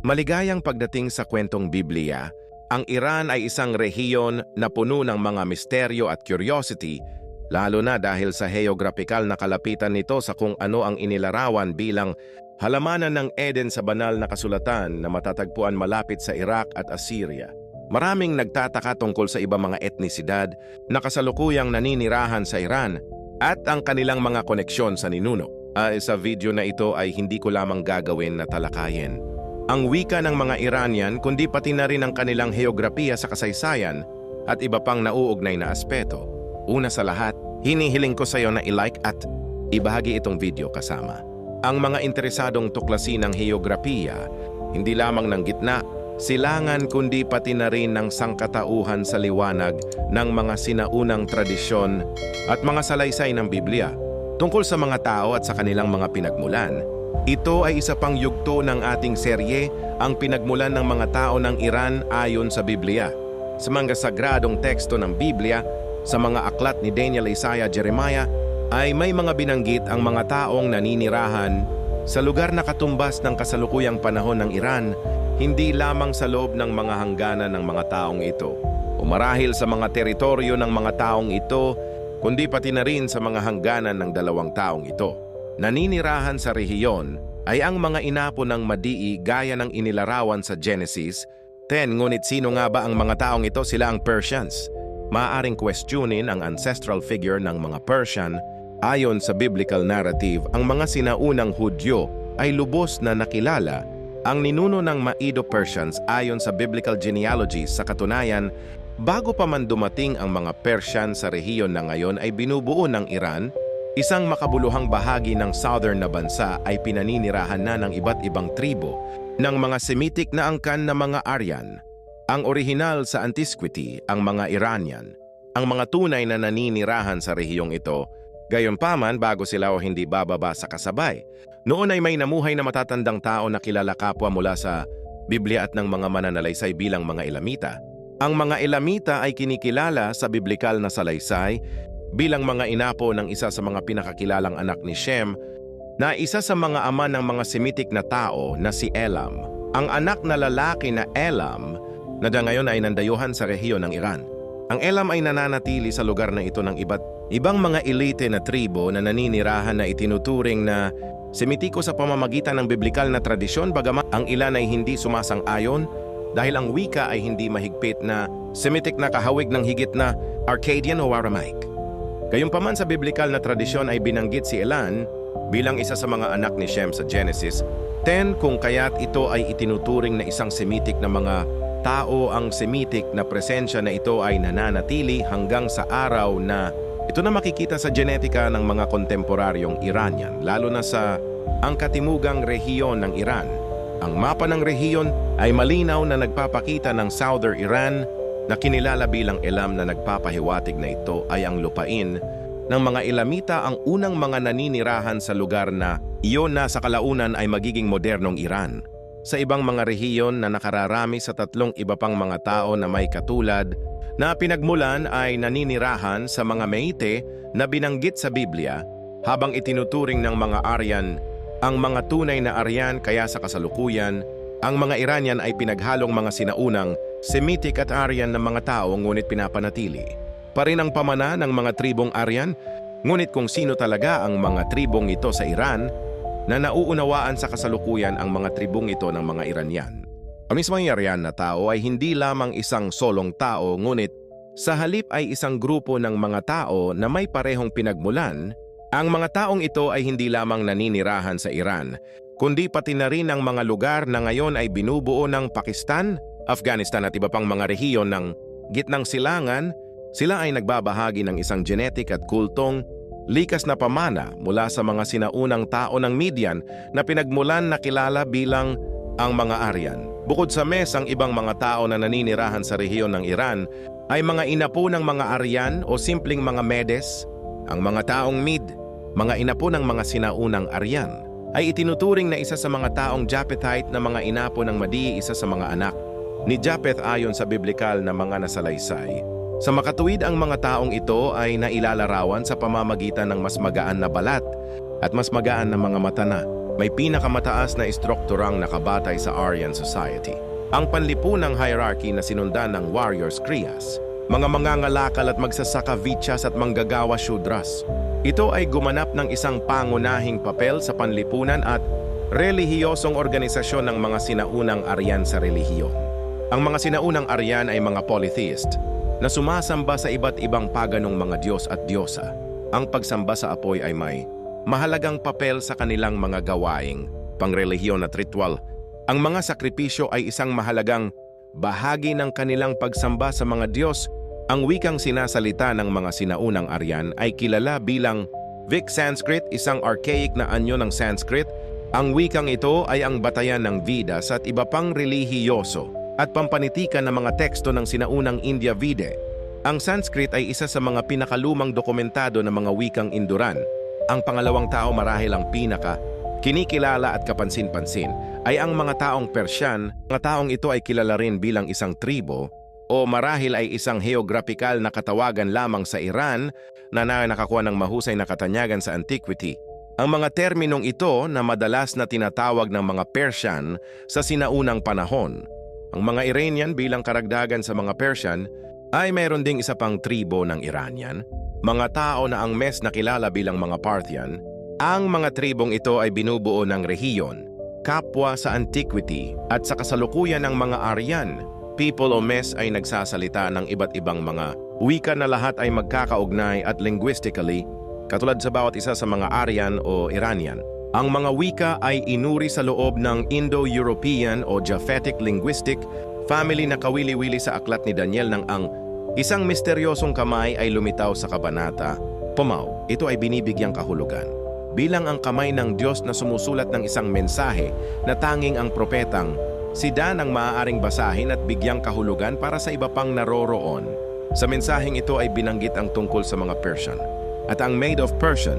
Maligayang pagdating sa kwentong Biblia, ang Iran ay isang rehiyon na puno ng mga misteryo at curiosity, lalo na dahil sa geographical na kalapitan nito sa kung ano ang inilarawan bilang halamanan ng Eden sa banal na kasulatan na matatagpuan malapit sa Iraq at Assyria. Maraming nagtataka tungkol sa ibang mga etnisidad na kasalukuyang naninirahan sa Iran at ang kanilang mga koneksyon sa ninuno. Ah, sa video na ito ay hindi ko lamang gagawin na talakayin. Ang wika ng mga Iranian kundi pati na rin ang kanilang heograpiya sa kasaysayan at iba pang nauugnay na aspeto. Una sa lahat, hinihiling ko sa iyo na i-like at ibahagi itong video kasama. Ang mga interesadong tuklasin ng heograpiya, hindi lamang ng gitna, silangan kundi pati na rin ng sangkatauhan sa liwanag ng mga sinaunang tradisyon at mga salaysay ng Biblia tungkol sa mga tao at sa kanilang mga pinagmulan. Ito ay isa pang yugto ng ating serye, ang pinagmulan ng mga tao ng Iran ayon sa Biblia. Sa mga sagradong teksto ng Biblia, sa mga aklat ni Daniel, Isaiah, Jeremiah, ay may mga binanggit ang mga taong naninirahan sa lugar na katumbas ng kasalukuyang panahon ng Iran, hindi lamang sa loob ng mga hangganan ng mga taong ito, o marahil sa mga teritoryo ng mga taong ito, kundi pati na rin sa mga hangganan ng dalawang taong ito. Naninirahan sa rehiyon ay ang mga inapo ng Madii gaya ng inilarawan sa Genesis 10 ngunit sino nga ba ang mga taong ito? Sila ang Persians? Maaring questionin ang ancestral figure ng mga Persian. Ayon sa biblical narrative ang mga sinaunang Hudyo ay lubos na nakilala ang ninuno ng Maido-Persians ayon sa biblical genealogies sa katunayan bago pa man dumating ang mga Persian sa rehiyon na ngayon ay binubuo ng Iran Isang makabuluhang bahagi ng southern na bansa ay pinaninirahan na ng iba't ibang tribo ng mga Semitic na angkan na mga Aryan. Ang orihinal sa antiquity, ang mga Iranian, ang mga tunay na naninirahan sa rehiyong ito, gayon paman bago sila o hindi bababa sa kasabay. Noon ay may namuhay na matatandang tao na kilala kapwa mula sa Biblia at ng mga mananalaysay bilang mga Elamita. Ang mga Elamita ay kinikilala sa biblikal na salaysay bilang mga inapo ng isa sa mga pinakakilalang anak ni Shem na isa sa mga ama ng mga Semitic na tao na si Elam. Ang anak na lalaki na Elam na ngayon ay nandayuhan sa rehiyon ng Iran. Ang Elam ay nananatili sa lugar na ito ng iba't ibang mga elite na tribo na naninirahan na itinuturing na Semitiko sa pamamagitan ng biblikal na tradisyon bagaman ang ilan ay hindi sumasang-ayon dahil ang wika ay hindi mahigpit na Semitic na kahawig ng higit na Arcadian o Aramaic. Gayunpaman sa biblikal na tradisyon ay binanggit si Elan bilang isa sa mga anak ni Shem sa Genesis 10 kung kaya't ito ay itinuturing na isang Semitic na mga tao ang Semitic na presensya na ito ay nananatili hanggang sa araw na ito na makikita sa genetika ng mga kontemporaryong Iranian lalo na sa ang katimugang rehiyon ng Iran. Ang mapa ng rehiyon ay malinaw na nagpapakita ng Southern Iran na kinilala bilang Elam na nagpapahiwatig na ito ay ang lupain ng mga Elamita ang unang mga naninirahan sa lugar na iyon na sa kalaunan ay magiging modernong Iran. Sa ibang mga rehiyon na nakararami sa tatlong iba pang mga tao na may katulad na pinagmulan ay naninirahan sa mga Meite na binanggit sa Biblia habang itinuturing ng mga Aryan ang mga tunay na Aryan kaya sa kasalukuyan ang mga Iranian ay pinaghalong mga sinaunang Semitic at Aryan ng mga tao ngunit pinapanatili. Pa rin ang pamana ng mga tribong Aryan, ngunit kung sino talaga ang mga tribong ito sa Iran na nauunawaan sa kasalukuyan ang mga tribong ito ng mga Iranian. Ang mismong Aryan na tao ay hindi lamang isang solong tao ngunit sa halip ay isang grupo ng mga tao na may parehong pinagmulan ang mga taong ito ay hindi lamang naninirahan sa Iran, kundi pati na rin ang mga lugar na ngayon ay binubuo ng Pakistan, Afghanistan at iba pang mga rehiyon ng gitnang silangan, sila ay nagbabahagi ng isang genetic at kultong likas na pamana mula sa mga sinaunang tao ng Midian na pinagmulan na kilala bilang ang mga Aryan. Bukod sa mes, ang ibang mga tao na naninirahan sa rehiyon ng Iran ay mga inapo ng mga Aryan o simpleng mga Medes, ang mga taong Mid, mga inapo ng mga sinaunang Aryan, ay itinuturing na isa sa mga taong Japhethite na mga inapo ng Madi isa sa mga anak ni Japheth ayon sa biblikal na mga nasalaysay. Sa makatuwid ang mga taong ito ay nailalarawan sa pamamagitan ng mas magaan na balat at mas magaan na mga mata na may pinakamataas na istrukturang nakabatay sa Aryan society. Ang panlipunang hierarchy na sinundan ng warriors Kriyas, mga mangangalakal at magsasaka Vichas at manggagawa Shudras. Ito ay gumanap ng isang pangunahing papel sa panlipunan at relihiyosong organisasyon ng mga sinaunang Aryan sa relihiyon. Ang mga sinaunang Aryan ay mga polytheist na sumasamba sa iba't ibang paganong mga Diyos at Diyosa. Ang pagsamba sa apoy ay may mahalagang papel sa kanilang mga gawaing, pangrelihiyon at ritual. Ang mga sakripisyo ay isang mahalagang bahagi ng kanilang pagsamba sa mga Diyos. Ang wikang sinasalita ng mga sinaunang Aryan ay kilala bilang Vic Sanskrit, isang archaic na anyo ng Sanskrit. Ang wikang ito ay ang batayan ng Vedas at iba pang relihiyoso at pampanitikan ng mga teksto ng sinaunang India Vede. Ang Sanskrit ay isa sa mga pinakalumang dokumentado ng mga wikang Induran. Ang pangalawang tao marahil ang pinaka, kinikilala at kapansin-pansin ay ang mga taong Persyan. Mga taong ito ay kilala rin bilang isang tribo o marahil ay isang geographical na katawagan lamang sa Iran na na nakakuha ng mahusay na katanyagan sa antiquity. Ang mga terminong ito na madalas na tinatawag ng mga Persian sa sinaunang panahon. Ang mga Iranian bilang karagdagan sa mga Persian ay mayroon ding isa pang tribo ng Iranian, mga tao na ang mes nakilala bilang mga Parthian. Ang mga tribong ito ay binubuo ng rehiyon, kapwa sa antiquity at sa kasalukuyan ng mga Aryan. People o mes ay nagsasalita ng iba't ibang mga wika na lahat ay magkakaugnay at linguistically katulad sa bawat isa sa mga Aryan o Iranian. Ang mga wika ay inuri sa loob ng Indo-European o Japhetic linguistic family na kawili-wili sa aklat ni Daniel ng ang isang misteryosong kamay ay lumitaw sa kabanata. Pumaw, ito ay binibigyang kahulugan. Bilang ang kamay ng Diyos na sumusulat ng isang mensahe na tanging ang propetang, si Dan ang maaaring basahin at bigyang kahulugan para sa iba pang naroroon. Sa mensaheng ito ay binanggit ang tungkol sa mga Persian. At ang Maid of Persian,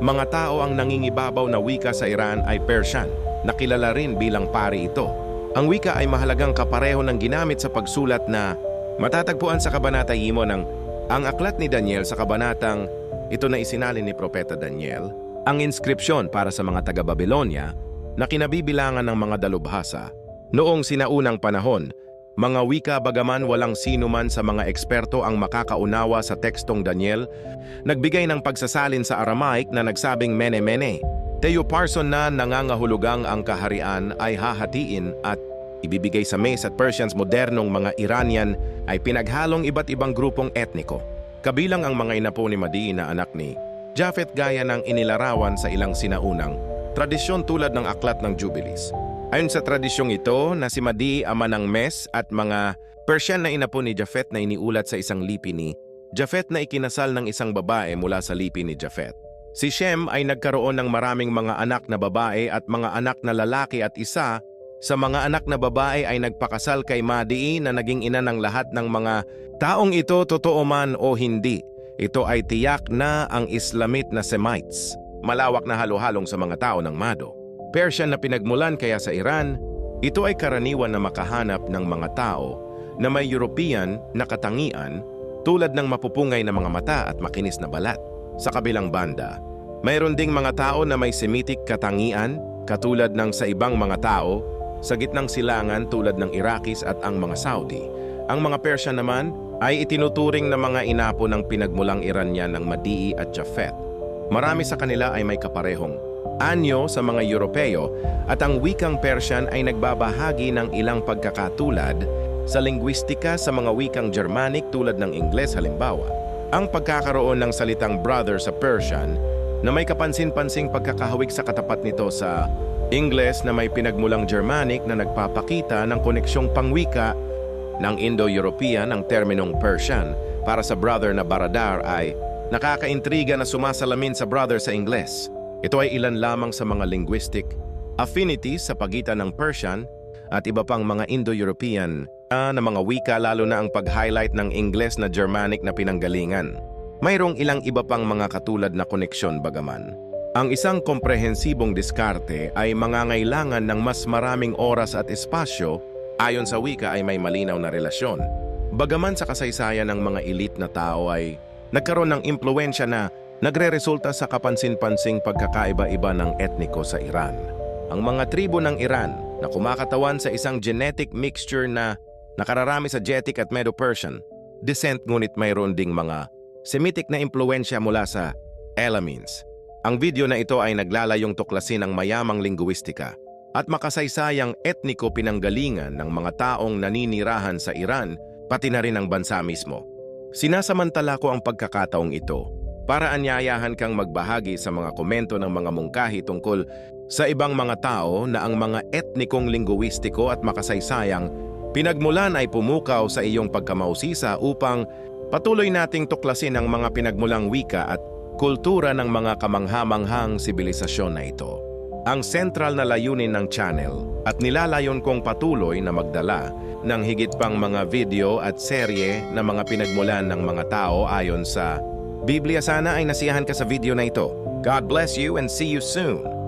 mga tao ang nangingibabaw na wika sa Iran ay Persian, na kilala rin bilang pari ito. Ang wika ay mahalagang kapareho ng ginamit sa pagsulat na matatagpuan sa Kabanata Imo ng ang aklat ni Daniel sa kabanatang ito na isinalin ni Propeta Daniel, ang inskripsyon para sa mga taga-Babylonia na kinabibilangan ng mga dalubhasa. Noong sinaunang panahon, mga wika bagaman walang sino man sa mga eksperto ang makakaunawa sa tekstong Daniel, nagbigay ng pagsasalin sa Aramaic na nagsabing mene-mene. Teo Parson na nangangahulugang ang kaharian ay hahatiin at ibibigay sa Mes at Persians modernong mga Iranian ay pinaghalong iba't ibang grupong etniko. Kabilang ang mga inapo ni Madi na anak ni Japhet gaya ng inilarawan sa ilang sinaunang tradisyon tulad ng aklat ng Jubilees. Ayon sa tradisyong ito na si Madi ama ng Mes at mga Persian na inapo ni Japhet na iniulat sa isang lipi ni Japhet na ikinasal ng isang babae mula sa lipi ni Japhet. Si Shem ay nagkaroon ng maraming mga anak na babae at mga anak na lalaki at isa sa mga anak na babae ay nagpakasal kay Madi na naging ina ng lahat ng mga taong ito totoo man o hindi. Ito ay tiyak na ang Islamit na Semites, malawak na halo-halong sa mga tao ng Mado. Persian na pinagmulan kaya sa Iran, ito ay karaniwan na makahanap ng mga tao na may European na katangian tulad ng mapupungay na mga mata at makinis na balat. Sa kabilang banda, mayroon ding mga tao na may Semitic katangian katulad ng sa ibang mga tao sa gitnang silangan tulad ng Iraqis at ang mga Saudi. Ang mga Persian naman ay itinuturing na mga inapo ng pinagmulang Iranian ng Madii at Jafet. Marami sa kanila ay may kaparehong anyo sa mga Europeo at ang wikang Persian ay nagbabahagi ng ilang pagkakatulad sa lingwistika sa mga wikang Germanic tulad ng Ingles halimbawa. Ang pagkakaroon ng salitang brother sa Persian na may kapansin-pansing pagkakahawig sa katapat nito sa Ingles na may pinagmulang Germanic na nagpapakita ng koneksyong pangwika ng Indo-European ang terminong Persian para sa brother na baradar ay nakakaintriga na sumasalamin sa brother sa Ingles. Ito ay ilan lamang sa mga linguistic affinities sa pagitan ng Persian at iba pang mga Indo-European uh, na mga wika lalo na ang pag-highlight ng Ingles na Germanic na pinanggalingan. Mayroong ilang iba pang mga katulad na koneksyon bagaman. Ang isang komprehensibong diskarte ay mangangailangan ng mas maraming oras at espasyo ayon sa wika ay may malinaw na relasyon. Bagaman sa kasaysayan ng mga elite na tao ay nagkaroon ng impluensya na nagre-resulta sa kapansin-pansing pagkakaiba-iba ng etniko sa Iran. Ang mga tribo ng Iran na kumakatawan sa isang genetic mixture na nakararami sa Getic at Medo-Persian descent ngunit mayroon ding mga Semitic na impluensya mula sa Elamines. Ang video na ito ay naglalayong tuklasin ang mayamang lingguistika at makasaysayang etniko pinanggalingan ng mga taong naninirahan sa Iran pati na rin ang bansa mismo. Sinasamantala ko ang pagkakataong ito para anyayahan kang magbahagi sa mga komento ng mga mungkahi tungkol sa ibang mga tao na ang mga etnikong lingguistiko at makasaysayang pinagmulan ay pumukaw sa iyong pagkamausisa upang patuloy nating tuklasin ang mga pinagmulang wika at kultura ng mga kamanghamanghang sibilisasyon na ito. Ang sentral na layunin ng channel at nilalayon kong patuloy na magdala ng higit pang mga video at serye na mga pinagmulan ng mga tao ayon sa Biblia sana ay nasiyahan ka sa video na ito. God bless you and see you soon.